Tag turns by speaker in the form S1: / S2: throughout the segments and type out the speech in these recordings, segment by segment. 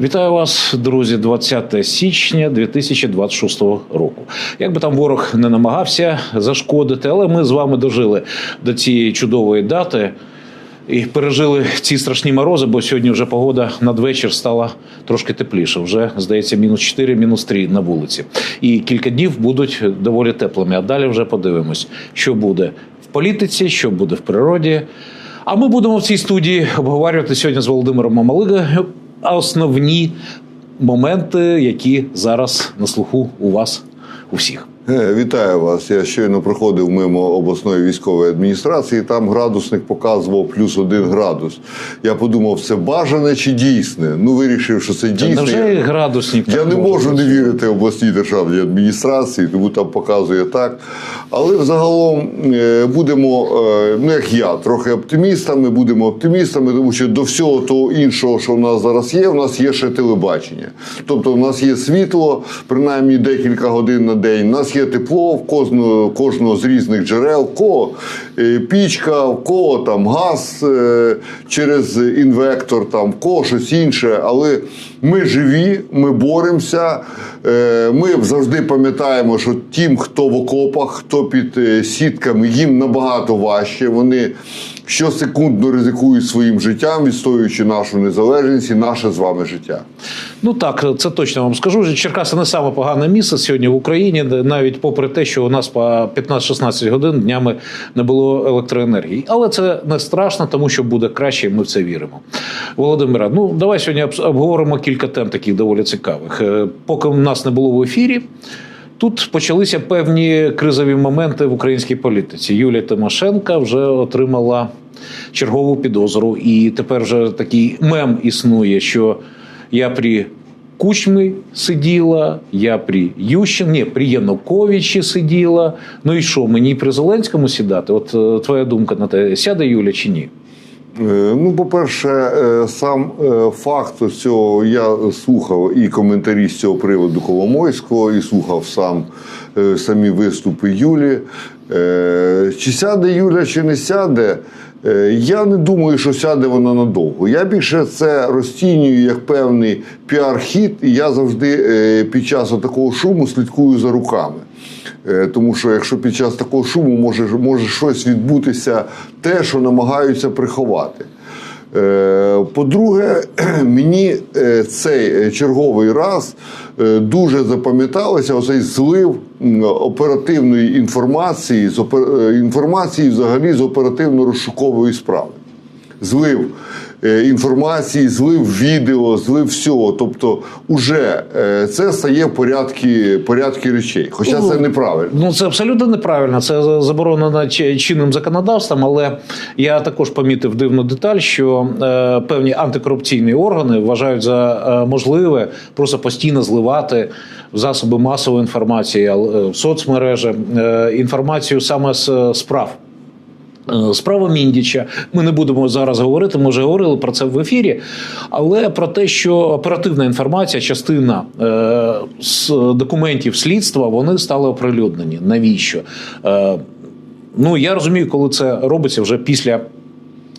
S1: Вітаю вас, друзі, 20 січня 2026 року. Як би там ворог не намагався зашкодити, але ми з вами дожили до цієї чудової дати і пережили ці страшні морози, бо сьогодні вже погода надвечір стала трошки тепліше. Вже здається, мінус 4, мінус 3 на вулиці. І кілька днів будуть доволі теплими. А далі вже подивимось, що буде в політиці, що буде в природі. А ми будемо в цій студії обговорювати сьогодні з Володимиром Мамалигою основні моменти, які зараз на слуху у вас у всіх.
S2: Е, Вітаю вас. Я щойно проходив мимо обласної військової адміністрації. Там градусник показував плюс один градус. Я подумав, це бажане чи дійсне? Ну, вирішив, що це дійсне.
S1: Невже
S2: Я-
S1: градусник?
S2: Я не можу не вірити обласній державній адміністрації, тому там показує так. Але взагалом е, будемо, е, ну як я, трохи оптимістами, будемо оптимістами, тому що до всього того іншого, що в нас зараз є, в нас є ще телебачення. Тобто, в нас є світло, принаймні декілька годин на день. в нас є тепло в кожного, кожного з різних джерел, е, пічка, в кого там газ е, через інвектор, там в кого щось інше. Але ми живі, ми боремося. Е, Ми завжди пам'ятаємо, що тим, хто в окопах, хто під е, сітками, їм набагато важче. Вони щосекундно ризикують своїм життям, відстоюючи нашу незалежність і наше з вами життя.
S1: Ну так, це точно вам скажу. Черкаси не саме погане місце сьогодні в Україні, навіть попри те, що у нас по 15-16 годин днями не було електроенергії. Але це не страшно, тому що буде краще, і ми в це віримо. Володимира, ну давай сьогодні обговоримо кілька тем таких доволі цікавих. Е, Поки нас не було в ефірі. Тут почалися певні кризові моменти в українській політиці. Юлія Тимошенка вже отримала чергову підозру, і тепер вже такий мем існує, що я при Кучмі сиділа, я при Ющен, ні, при Януковичі сиділа. Ну і що, мені при Зеленському сідати? От е, твоя думка на те, сяде Юля чи ні?
S2: Е, Ну, по-перше, е, сам е, факт цього я слухав і коментарі з цього приводу Коломойського, і слухав сам самі виступи Юлі. Чи сяде Юля, чи не сяде? Я не думаю, що сяде вона надовго. Я більше це розцінюю як певний піар-хід, і я завжди під час такого шуму слідкую за руками. Е, Тому що якщо під час такого шуму може, може щось відбутися, те, що намагаються приховати. Е, По-друге, мені е, цей черговий раз дуже запам'яталося оцей злив оперативної інформації з інформації взагалі з оперативно-розшукової справи злив інформації, злив відео, злив всього. Тобто, уже е, це стає в порядки, порядки речей. Хоча це неправильно.
S1: Ну це абсолютно неправильно. Це заборонено чи- чинним законодавством. Але я також помітив дивну деталь, що е, певні антикорупційні органи вважають за е, можливе просто постійно зливати в засоби масової інформації, е, в соцмережі е, інформацію саме з е, справ. Е, Справа Міндіча. Ми не будемо зараз говорити. Ми вже говорили про це в ефірі. Але про те, що оперативна інформація, частина е, з документів слідства, вони стали оприлюднені. Навіщо? Е, ну я розумію, коли це робиться вже після.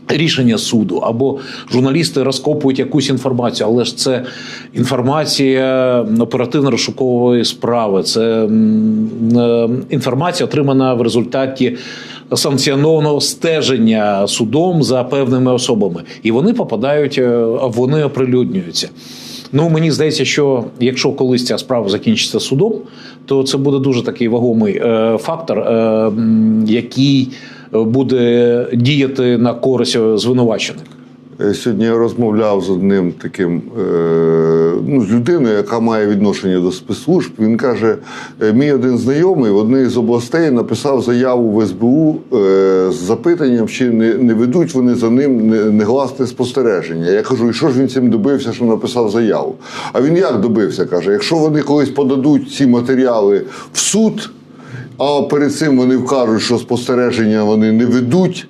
S1: Рішення суду або журналісти розкопують якусь інформацію, але ж це інформація оперативно-розшукової справи, це інформація, отримана в результаті санкціонованого стеження судом за певними особами, і вони попадають, е, вони оприлюднюються. Ну мені здається, що якщо колись ця справа закінчиться судом, то це буде дуже такий вагомий е, фактор, е, який буде діяти на користь звинувачених.
S2: Е, Сьогодні я розмовляв з одним таким е, ну, з людиною, яка має відношення до спецслужб. Він каже: е, мій один знайомий в одній з областей написав заяву в СБУ з запитанням, чи не, не ведуть вони за ним не- негласне спостереження. Я кажу, і що ж він цим добився, що написав заяву? А він як добився? каже: якщо вони колись подадуть ці матеріали в суд. А перед цим вони вкажуть, що спостереження вони не ведуть.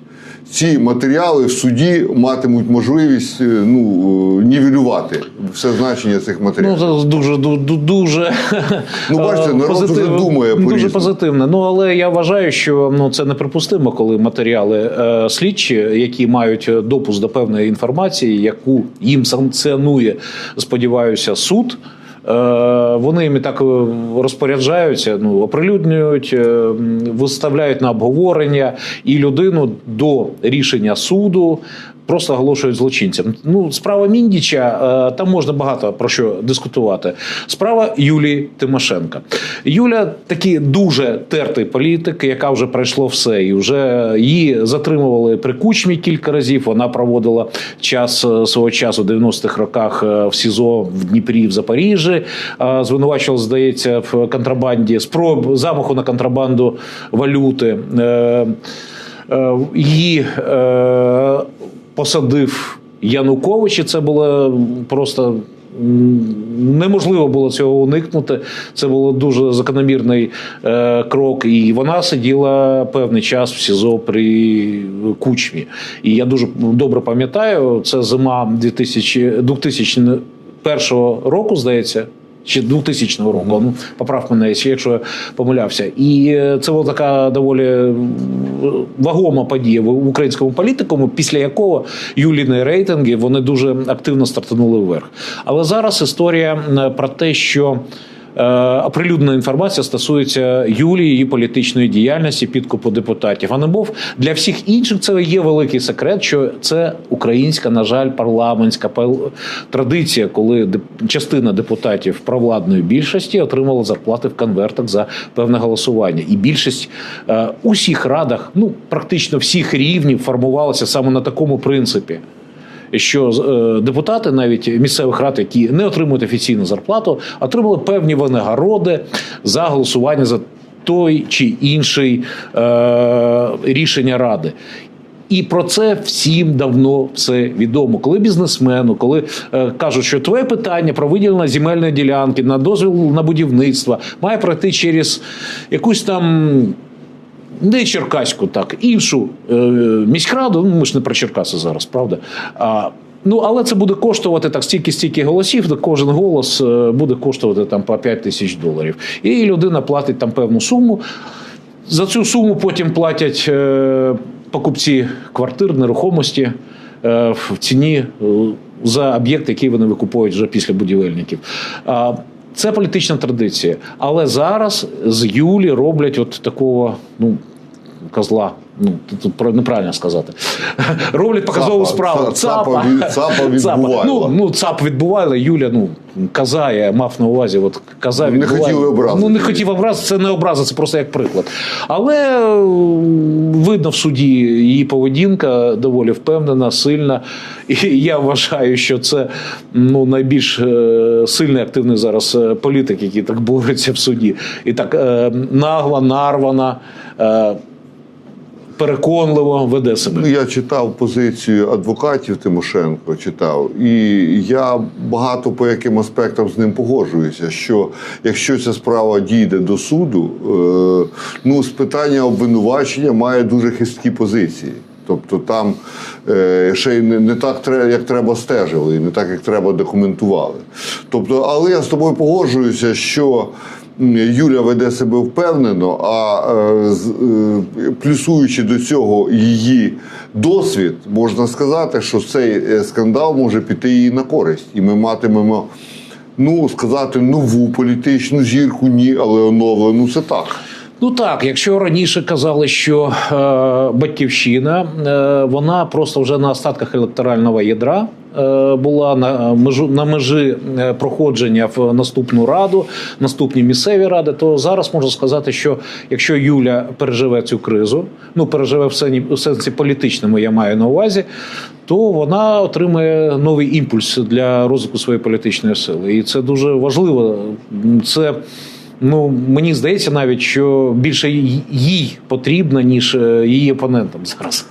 S2: Ці матеріали в суді матимуть можливість е, ну, е, нівелювати все значення цих
S1: Ну, це дуже ду- ду- дуже
S2: Ну, бачите,
S1: е,
S2: народ
S1: позитив-
S2: уже думає
S1: дуже
S2: по-різному.
S1: позитивно. Ну але я вважаю, що ну це неприпустимо, коли матеріали е, слідчі, які мають допуск до певної інформації, яку їм санкціонує, сподіваюся, суд. Е, Вони їм і так е, розпоряджаються, ну оприлюднюють, е, виставляють на обговорення і людину до рішення суду просто оголошують злочинцем. Ну, справа Міндіча, там можна багато про що дискутувати. Справа Юлії Тимошенка. Юля такий дуже тертий політик, яка вже пройшло все, і вже її затримували при кучмі кілька разів. Вона проводила час свого часу в 90-х роках в СІЗО в Дніпрі, в Запоріжжі. Е, Звинувачувала, здається, в контрабанді спроб замаху на контрабанду валюти. Е, Е, Її е, посадив Янукович, і це було просто. Неможливо було цього уникнути. Це було дуже закономірний е, крок. І вона сиділа певний час в СІЗО при кучмі. І я дуже добре пам'ятаю, це зима 2000, 2001 року, здається. Чи 2000 року, ну поправ мене, якщо- я помилявся, і е, це була така доволі вагома подія в українському політикуму, після якого Юліни рейтинги вони дуже активно стартанули вверх. Але зараз історія е, про те, що е, оприлюднена інформація стосується Юлії, її політичної діяльності, підкупу депутатів. А не був для всіх інших це є великий секрет, що це українська, на жаль, парламентська традиція, коли частина депутатів провладної більшості отримала зарплати в конвертах за певне голосування. І більшість е, у всіх радах, ну практично всіх рівнів, формувалася саме на такому принципі що е, депутати, навіть місцевих рад, які не отримують офіційну зарплату, отримали певні винагороди за голосування за той чи інший е, рішення ради. І про це всім давно все відомо. Коли бізнесмену, коли е, кажуть, що твоє питання про виділення земельної ділянки на дозвіл на будівництво має пройти через якусь там не Черкаську, так, іншу е, міськраду. Ну, ми ж не про Черкаси зараз, правда? А, ну, але це буде коштувати так стільки-стільки голосів, де кожен голос е, буде коштувати там по 5 тисяч доларів. І людина платить там певну суму. За цю суму потім платять е, покупці квартир, нерухомості в ціні за об'єкт, який вони викуповують вже після будівельників. Це політична традиція. Але зараз з Юлі роблять от такого, ну. Козла, ну тут- неправильно сказати. Роблять показову
S2: Цапа,
S1: справу.
S2: ца- цапа цапа відбувайла.
S1: Ну, ну, цап відбувайла, Юля, ну, коза, я мав на увазі. От, коза
S2: Не хотіли образити.
S1: Ну, не хотів образити, це не образа, це просто як приклад. Але е, видно в суді її поведінка доволі впевнена, сильна. І я вважаю, що це ну, найбільш е, сильний активний зараз е, політик, який так бореться в суді. І так нагла, нарвана. Переконливо веде себе.
S2: Ну, я читав позицію адвокатів Тимошенко, читав, і я багато по яким аспектам з ним погоджуюся. Що якщо ця справа дійде до суду, е, ну з питання обвинувачення має дуже хисткі позиції. Тобто там е, ще й не, не так як треба стежили, і не так, як треба документували. Тобто, але я з тобою погоджуюся, що Юля веде себе впевнено, а е, е, плюсуючи до цього її досвід, можна сказати, що цей е, скандал може піти їй на користь, і ми матимемо. Ну, сказати нову політичну зірку, ні, але оновлену це так.
S1: Ну так, якщо раніше казали, що е, батьківщина е, вона просто вже на остатках електорального ядра е, була на межу на межі е, проходження в наступну раду, наступні місцеві ради, то зараз можна сказати, що якщо Юля переживе цю кризу, ну переживе в сенсі, в сенсі політичному, я маю на увазі. То вона отримує новий імпульс для розвитку своєї політичної сили, і це дуже важливо. Це Ну, мені здається навіть, що більше їй потрібно, ніж е, її опонентам зараз.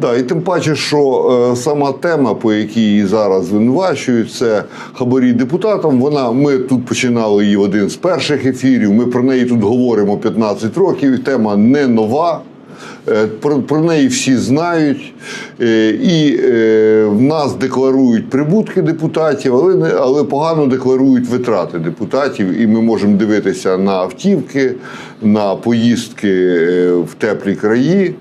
S2: Да, і тим паче, що е, сама тема, по якій зараз звинувачують, це хабарі депутатам. Вона ми тут починали її в один з перших ефірів. Ми про неї тут говоримо 15 років. Тема не нова. Е, Про, про неї всі знають, Е, і е, в нас декларують прибутки депутатів, але але погано декларують витрати депутатів. І ми можемо дивитися на автівки, на поїздки в теплі краї.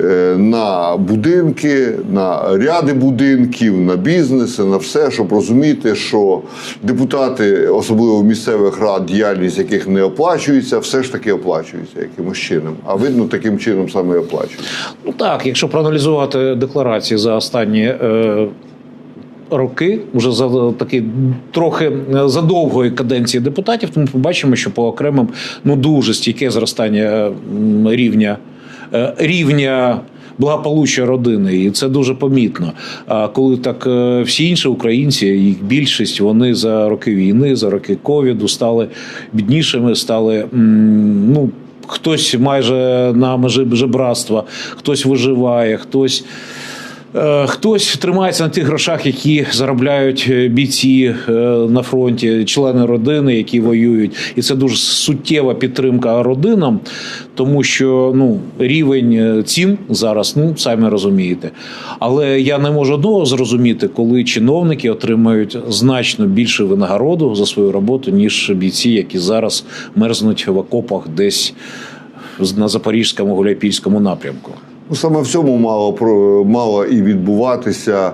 S2: Е, На будинки, на ряди будинків, на бізнеси, на все, щоб розуміти, що депутати, особливо місцевих рад, діяльність яких не оплачується, все ж таки оплачується якимось чином. А видно, таким чином саме і оплачується.
S1: Ну так, якщо проаналізувати декларації за останні. Е... Роки вже за такі трохи е, за довгої каденції депутатів, то ми побачимо, що по окремим ну дуже стійке зростання рівня рівня благополуччя родини, і це дуже помітно. А коли так е, всі інші українці, їх більшість, вони за роки війни, за роки ковіду стали біднішими, стали ну. Хтось майже на межі жебратства, хтось виживає, хтось. Е, Хтось тримається на тих грошах, які заробляють е, бійці е, на фронті, члени родини, які воюють, і це дуже суттєва підтримка родинам, тому що ну рівень цін зараз, ну самі розумієте. Але я не можу одного зрозуміти, коли чиновники отримають значно більше винагороду за свою роботу, ніж бійці, які зараз мерзнуть в окопах десь на запорізькому гуляйпільському напрямку.
S2: Ну, саме в цьому мало мала і відбуватися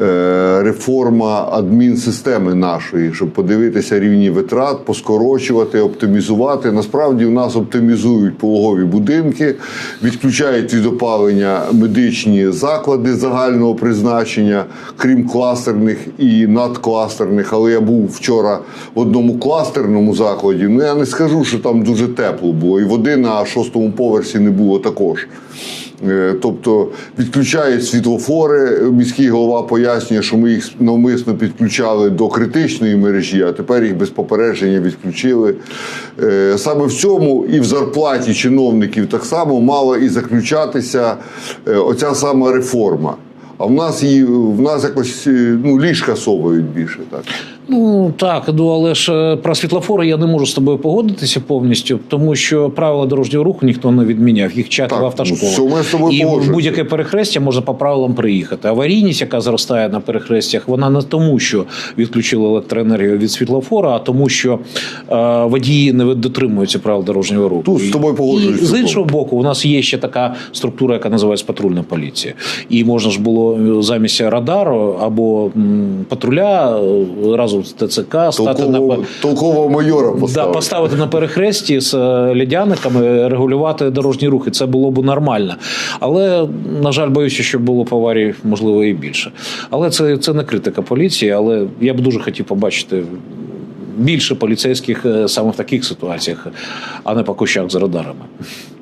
S2: е, реформа адмінсистеми нашої, щоб подивитися рівні витрат, поскорочувати, оптимізувати. Насправді у нас оптимізують пологові будинки, відключають від опалення медичні заклади загального призначення, крім кластерних і надкластерних. Але я був вчора в одному кластерному закладі. Ну я не скажу, що там дуже тепло було, і води на шостому поверсі не було також. Е, Тобто відключають світлофори. Міський голова пояснює, що ми їх навмисно підключали до критичної мережі, а тепер їх без попередження відключили. Е, Саме в цьому і в зарплаті чиновників так само мала і заключатися е, оця сама реформа. А в нас її в нас якось е, ну, ліжка совають більше. Так.
S1: Ну так, ну але ж е, про світлофори я не можу з тобою погодитися повністю, тому що правила дорожнього руху ніхто не відміняв. Їх чат в автошколах. і в будь-яке перехрестя можна по правилам приїхати. Аварійність, яка зростає на перехрестях, вона не тому, що відключили електроенергію від світлофора, а тому, що е, водії не дотримуються правил дорожнього руху.
S2: Тут з тобою
S1: І
S2: погоджуюсь
S1: з іншого боку, у нас є ще така структура, яка називається патрульна поліція. І можна ж було замість радару або патруля е, разом з ТЦК стати на
S2: Толкового, толкового майора
S1: Да,
S2: поставити.
S1: поставити на перехресті з е, лядяниками, регулювати дорожні рухи. Це було б нормально. Але, на жаль, боюся, що було б аварій, можливо, і більше. Але це, це не критика поліції, але я б дуже хотів побачити. Більше поліцейських е, саме в таких ситуаціях, а не по кущах з радарами.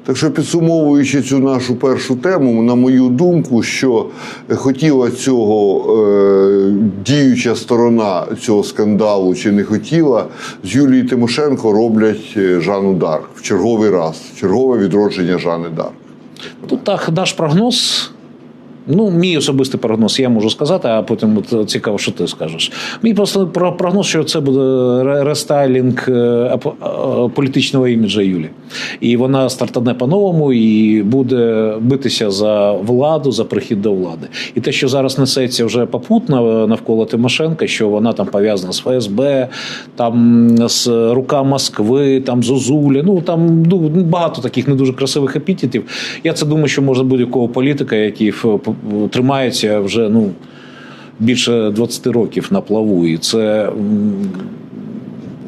S2: Так що підсумовуючи цю нашу першу тему, на мою думку, що хотіла цього е, діюча сторона цього скандалу чи не хотіла, з Юлії Тимошенко роблять е, Жанну Дарк в черговий раз, чергове відродження Жани Дарк.
S1: Тут так наш прогноз. Ну, мій особистий прогноз, я можу сказати, а потім от цікаво, що ти скажеш. Мій просто про- прогноз, що це буде ре- рестайлінг е, е, політичного іміджа Юлі. І вона стартане по-новому і буде битися за владу, за прихід до влади. І те, що зараз несеться вже попутно навколо Тимошенка, що вона там пов'язана з ФСБ, там з рука Москви, там Зозулі. Ну там ну, багато таких не дуже красивих епітетів. Я це думаю, що може будь-якого політика, який в- тримається вже ну більше 20 років на плаву, і це.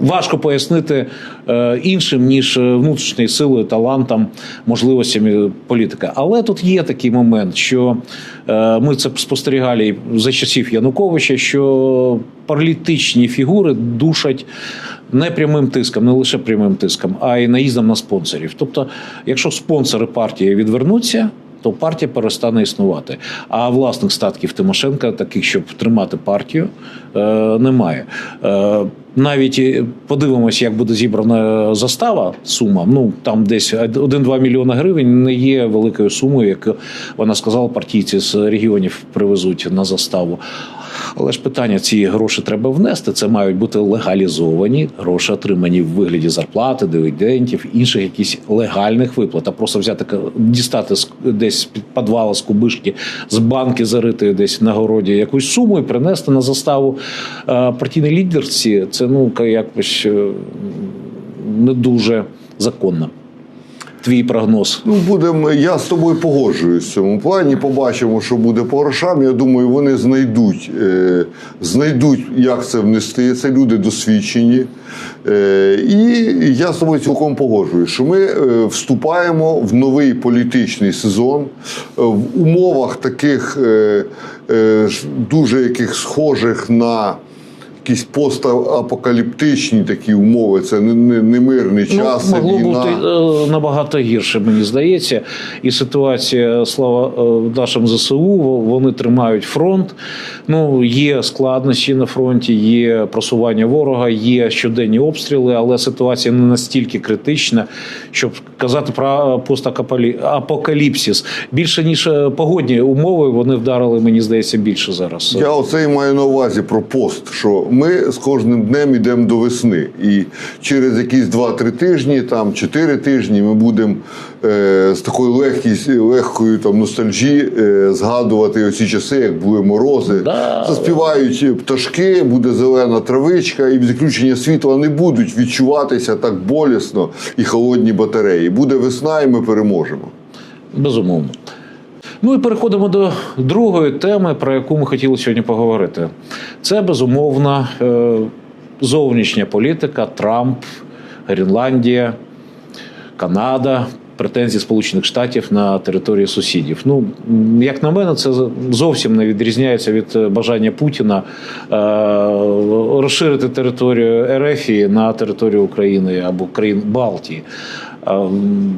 S1: Важко пояснити е, іншим ніж е, внутрішньою силою, талантом, можливостями політика. Але тут є такий момент, що е, ми це спостерігали за часів Януковича, що політичні фігури душать не прямим тиском, не лише прямим тиском, а й наїздом на спонсорів. Тобто, якщо спонсори партії відвернуться. То партія перестане існувати. А власних статків Тимошенка, таких, щоб тримати партію, е, немає. Е, навіть подивимося, як буде зібрана застава сума. Ну там десь 1-2 мільйони гривень не є великою сумою, як вона сказала, партійці з регіонів привезуть на заставу. Але ж питання: ці гроші треба внести. Це мають бути легалізовані гроші, отримані в вигляді зарплати, дивідендів, інших якісь легальних виплат. А просто взяти дістати десь під підвала з кубишки, з банки зарити десь на городі якусь суму і принести на заставу партійній лідерці. Це ну якось е, не дуже законно. Твій прогноз.
S2: Ну, будемо, я з тобою погоджуюсь в цьому плані. Побачимо, що буде по грошам. Я думаю, вони знайдуть, е, знайдуть, як це внести. Це люди досвідчені. Е, і я з тобою цілком погоджуюсь, що ми е, вступаємо в новий політичний сезон е, в умовах таких е, е, дуже яких схожих на. Якісь постапокаліптичні такі умови, це не, не, не мирний час,
S1: ну, могло
S2: війна.
S1: бути е, набагато гірше, мені здається. І ситуація, слава е, нашим ЗСУ, вони тримають фронт. Ну, є складнощі на фронті, є просування ворога, є щоденні обстріли, але ситуація не настільки критична, щоб казати про постапокаліпсис. Більше ніж е, погодні умови, вони вдарили, мені здається, більше зараз.
S2: Я оце і маю на увазі про пост, що ми з кожним днем йдемо до весни. І через якісь 2-3 тижні, там 4 тижні, ми будемо е, з такою легкість, легкою там ностальжі е, згадувати оці часи, як були морози.
S1: Да.
S2: Заспівають пташки, буде зелена травичка, і відключення світла не будуть відчуватися так болісно і холодні батареї. Буде весна, і ми переможемо.
S1: Безумовно. Ну і переходимо до другої теми, про яку ми хотіли сьогодні поговорити. Це безумовно е, зовнішня політика, Трамп, Гренландія, Канада. Претензії Сполучених Штатів на території сусідів. Ну як на мене, це зовсім не відрізняється від е, бажання Путіна е, розширити територію РФ на територію України або країн Балтії. Ем,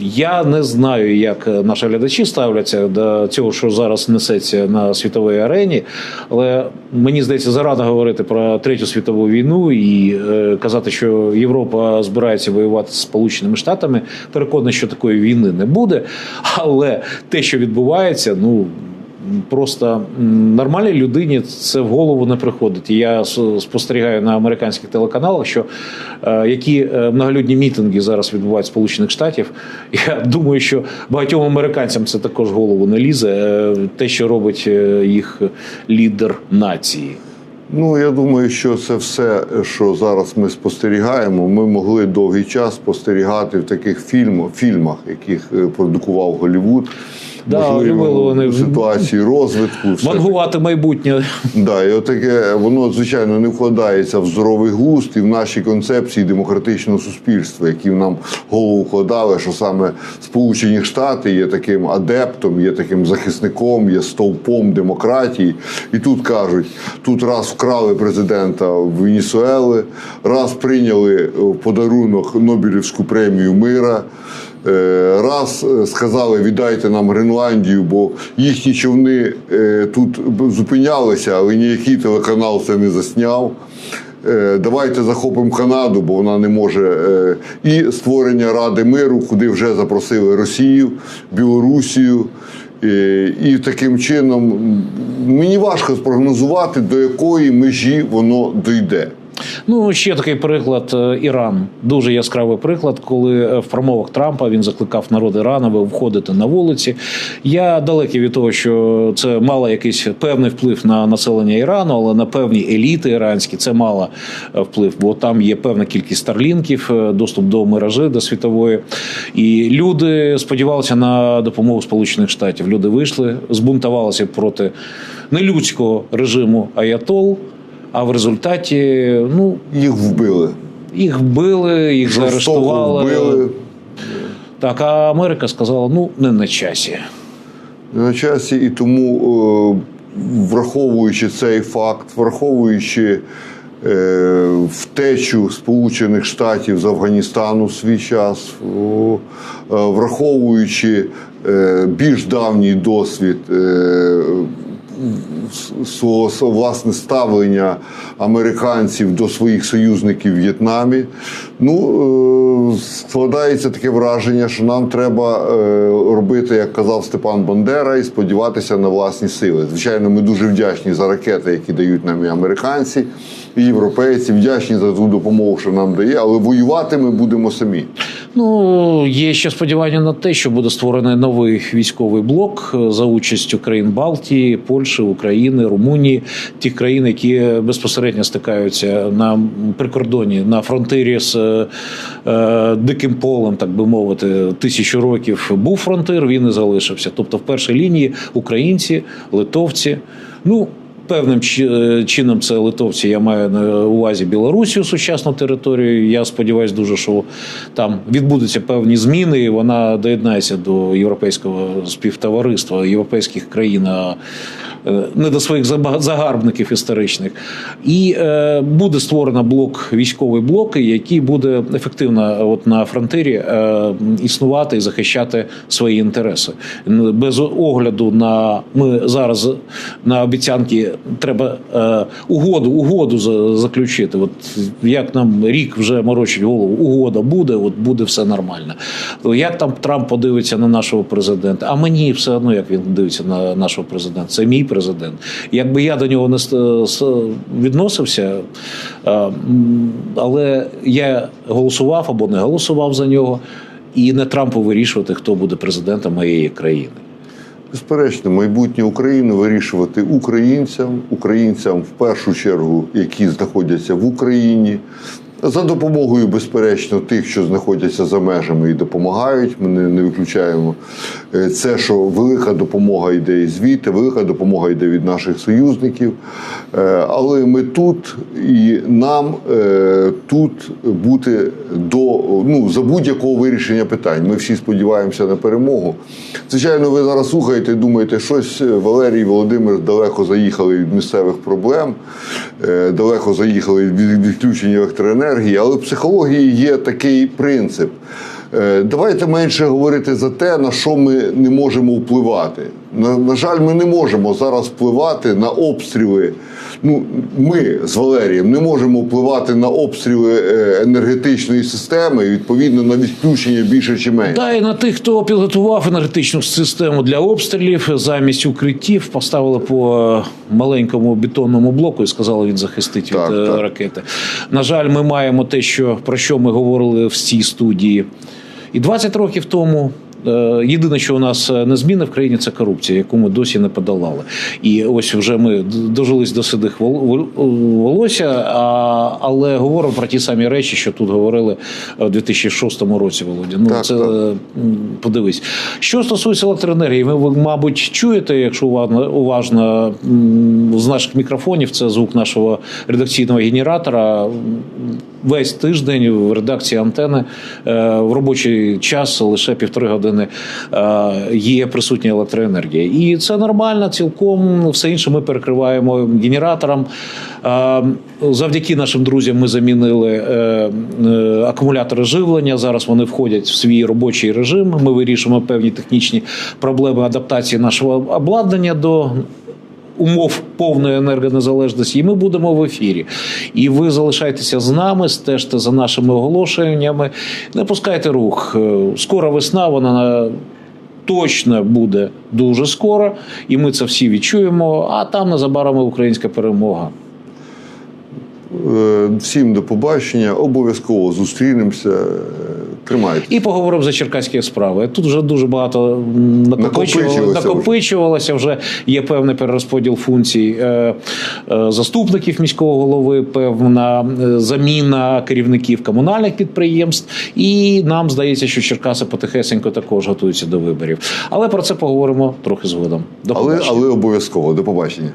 S1: я не знаю, як наші глядачі ставляться до цього, що зараз несеться на світовій арені, але мені здається, зарано говорити про третю світову війну і е, казати, що Європа збирається воювати з Сполученими Штатами. Переконаний, що такої війни не буде. Але те, що відбувається, ну. Просто нормальній людині це в голову не приходить. І я спостерігаю на американських телеканалах, що е, які е, многолюдні мітинги зараз відбувають в Сполучених Штатів. Я думаю, що багатьом американцям це також в голову не лізе. е, Те, що робить їх лідер нації.
S2: Ну, я думаю, що це все, що зараз ми спостерігаємо, ми могли довгий час спостерігати в таких фільмах, фільмах яких продукував Голлівуд.
S1: Да, любили вони.
S2: в ситуації розвитку. все
S1: Мангувати майбутнє.
S2: Да, і отаке воно звичайно не вкладається в здоровий глузд і в наші концепції демократичного суспільства, які нам голову вкладали, що саме Сполучені Штати є таким адептом, є таким захисником, є стовпом демократії. І тут кажуть: тут раз вкрали президента Венесуели, раз прийняли в подарунок Нобелівську премію мира. Е, Раз е, сказали, віддайте нам Гренландію, бо їхні човни е, тут зупинялися, але ніякий телеканал це не засняв. Давайте захопимо Канаду, бо вона не може. І створення Ради миру, куди вже запросили Росію, Білорусію. І таким чином мені важко спрогнозувати, до якої межі воно дійде.
S1: Ну, ще такий приклад е, Іран. Дуже яскравий приклад, коли е, в промовах Трампа він закликав народ Ірана виходити на вулиці. Я далекий від того, що це мало якийсь певний вплив на населення Ірану, але на певні еліти іранські це мало е, вплив, бо там є певна кількість старлінків, доступ до мережі, до світової. І люди сподівалися на допомогу Сполучених Штатів. Люди вийшли, збунтувалися проти нелюдського режиму Аятол. А в результаті ну
S2: Їх вбили.
S1: їх вбили, їх
S2: Жорстоко
S1: заарештували.
S2: вбили.
S1: Так, а Америка сказала: ну не на часі.
S2: Не на часі, і тому, е, враховуючи цей факт, враховуючи е, втечу Сполучених Штатів з Афганістану в свій час, е, враховуючи більш давній досвід. Власне ставлення американців до своїх союзників в В'єтнамі. Ну, е, складається таке враження, що нам треба е, робити, як казав Степан Бандера, і сподіватися на власні сили. Звичайно, ми дуже вдячні за ракети, які дають нам і американці, європейці, вдячні за ту допомогу, що нам дає, але воювати ми будемо самі.
S1: Ну, є ще сподівання на те, що буде створений новий військовий блок е, за участю країн Балтії, Польщі, України, Румунії, тих країн, які безпосередньо стикаються на прикордоні на фронтирі з е, е, диким полем, так би мовити, тисячу років був фронтир, він і залишився. Тобто, в першій лінії українці, литовці. Ну Певним е, чином це литовці. Я маю на увазі Білорусію, сучасну територію. Я сподіваюся дуже, що там відбудуться певні зміни, і вона доєднається до європейського співтовариства європейських країн. а, е, Не до своїх загарбників історичних, і е, буде створено блок військовий блок, який буде ефективно от на фронтирі існувати і захищати свої інтереси. Без огляду на ми зараз на обіцянки треба е, угоду, угоду за- заключити. От як нам рік вже морочить голову, угода буде, от буде все нормально. Як там Трамп подивиться на нашого президента? А мені все одно, як він дивиться на нашого президента. Це мій президент. Якби я до нього не відносився, е, але я голосував або не голосував за нього, і не Трампу вирішувати, хто буде президентом моєї країни.
S2: Безперечно, майбутнє України вирішувати українцям, українцям в першу чергу, які знаходяться в Україні, за допомогою, безперечно, тих, що знаходяться за межами і допомагають. Ми не, виключаємо е, це, що велика допомога йде і звідти, велика допомога йде від наших союзників. Е, Але ми тут і нам е, тут бути до ну за будь-якого вирішення питань. Ми всі сподіваємося на перемогу. Звичайно, ви зараз слухаєте і думаєте, щось Валерій Володимир далеко заїхали від місцевих проблем, далеко заїхали від відключення електроенергії, але в психології є такий принцип. Е, Давайте менше говорити за те, на що ми не можемо впливати. На, на жаль, ми не можемо зараз впливати на обстріли. Ну, ми з Валерієм не можемо впливати на обстріли е, енергетичної системи і відповідно на відключення більше чи менше.
S1: Та і на тих, хто підготував енергетичну систему для обстрілів, замість укриттів поставили по е, маленькому бетонному блоку і сказали, він захистить
S2: Так,
S1: від
S2: так.
S1: ракети. На жаль, ми маємо те, що про що ми говорили в цій студії. І 20 років тому. е, Єдине, що у нас е, не зміни в країні, це корупція, яку ми досі не подолали. І ось вже ми дожились до сидих вол- вол- волосся, але говоримо про ті самі речі, що тут говорили у 2006 році, Володя. Ну
S2: Так,
S1: це
S2: так.
S1: е, подивись. Що стосується електроенергії, ви, мабуть, чуєте, якщо уважно, уважно з наших мікрофонів, це звук нашого редакційного генератора. Весь тиждень в редакції антени е, в робочий час лише півтори години е, є присутня електроенергія. І це нормально, цілком все інше ми перекриваємо генератором. Е, Завдяки нашим друзям ми замінили акумулятори живлення. Зараз вони входять в свій робочий режим. Ми вирішуємо певні технічні проблеми адаптації нашого обладнання до. Умов повної енергонезалежності, і ми будемо в ефірі. І ви залишайтеся з нами, стежте за нашими оголошеннями, не пускайте рух. Е, Скоро весна, вона точно буде дуже скоро, і ми це всі відчуємо. А там незабаром українська перемога.
S2: Е, Всім до побачення. Обов'язково зустрінемося. Е,
S1: І поговоримо за черкаські справи. Тут вже дуже багато накопичувалося, накопичувалося вже. Є певний перерозподіл функцій е, е, заступників міського голови, певна е, заміна керівників комунальних підприємств. І нам здається, що Черкаси потихесенько також готуються до виборів. Але про це поговоримо трохи згодом. До
S2: Але, але обов'язково. До побачення.